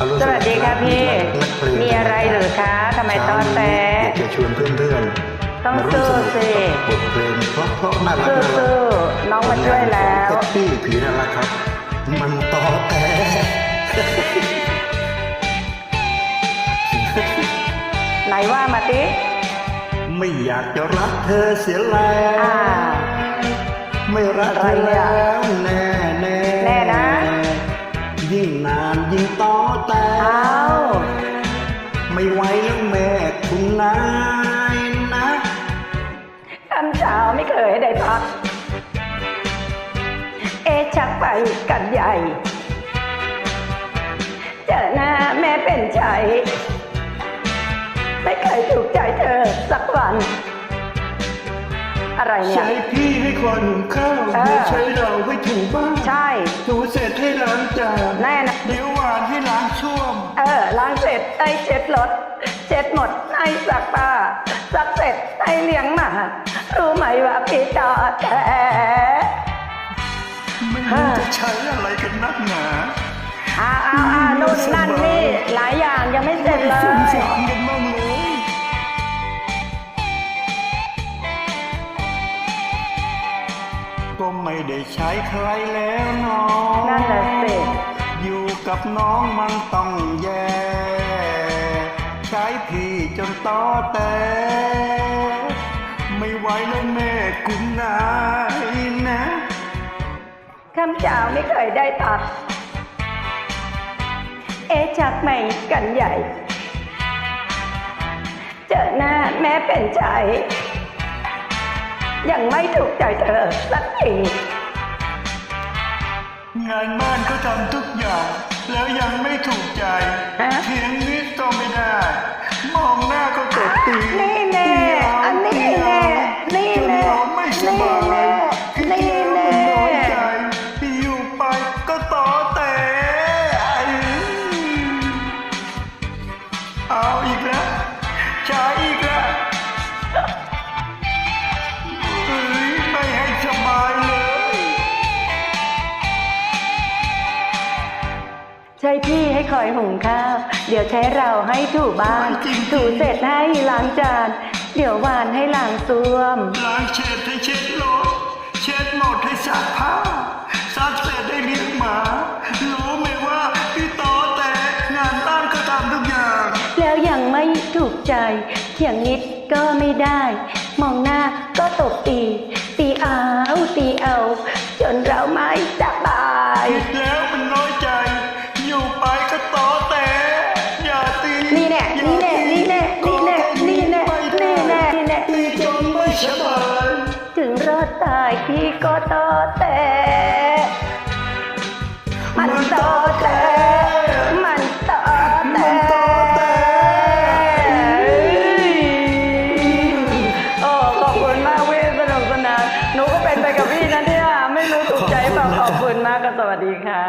อรุณสวัสดีค่ะพี่นักเพลงมีอะไรหรือคะทำไมตอนแต่อยากจะชวนเพื่อนๆต้องมาร่วมสนุกสู้สิกับบทเพลงเพราะเพราะๆน่ารักน่ารัสู้กๆน้องมาช่วยแล้วแท็กซี่ผีน่ารักครับ มันต่อแต่ไหนว่ามาติไม่อยากจะรักเธอเสียแล้วอ่าไม่รักเธอะไรอเนี่ยแล้วแน่แน่แน่นะยิ่ง นานยิ่งต่อแต่ไม่ไหวแล้วแม่คุณนายนะคำเช้าไม่เคยได้พัก เอชักไปกันใหญ่ เจอหน้าแม่เป็นใจ ไม่เคยถูกใจเธอสักวัน อะไรเนี่ย ใช้พี่ให้คนหุงข้าวเออเดี๋ยวใช้เราให้ถูบ้านใช่ ถูเสร็จให้ล้างจานแน่นะ เดี๋ยวหวานให้ล้างช่วม เออล้างเสร็จไอ้เช็ดรถเช็ดหมดไอ้ซักผ้าซักเสร็จไอ้เลี้ยงหมารู้ไหมว่าพี่ตอแต่ไม่รู้จะใช้อะไรกันนักหนา อ้าวอ้าวอ้าวนู่นนั่นนี่หลายอย่างยังไม่เสร็จเลสงย สารกันบ้าง ก็ไม่ได้ใช้ใครแล้วน้องนั่นแหละสิอยู่กับน้องมันต้องแย่ ใช้พี่จนต้อแต่ ไม่ไหวแล้วแม่คุณนายนะคำเจ้าไม่เคยได้ตัดเอะชักไม่กันใหญ่ เจอหน้าแม่เป็นใจ ยังไม่ถูกใจเธอสักทีงานบ้านก็ทำทุกอย่าง แล้วยังไม่ถูกใจฮะเถียงนิดก็ไม่ได้ มองหน้าก็ตบตีนี่แน่อันนี้แน่นี่จนแน่เราไม่สบายนี่แน่พี่น้อยใจพี่อยู่ไปก็ต่อแต่เอาอีกแล้ว อยหุงข้าว เดี๋ยวใช้เราให้ถูบ้านจริงๆถูเสร็จให้ล้างจาน เดี๋ยววานให้ล้างซ่วม ล้างเช็ดให้เช็ดรถเช็ดหมดให้ซักผ้าซักเสร็จให้เลี้ยงหมารู้ไหมว่าพี่ต่อแต่งานบ้านก็ทำทุกอย่าง แล้วยังไม่ถูกใจเถียงนิดก็ไม่ได้ มองหน้าก็ตบตี ตีเอาตีเอา จนเราไม่สบาย พี่ก็ต่อแต่มันต่อแต่มันต่อแต่มันต่อแต่โอ้ขอบคุณมากเวทสนุกสนานหนูก็เป็นไปกับพี่นะเนี่ยไม่รู้ถูกใจเปล่าขอบคุณมากก็สวัสดีค่ะ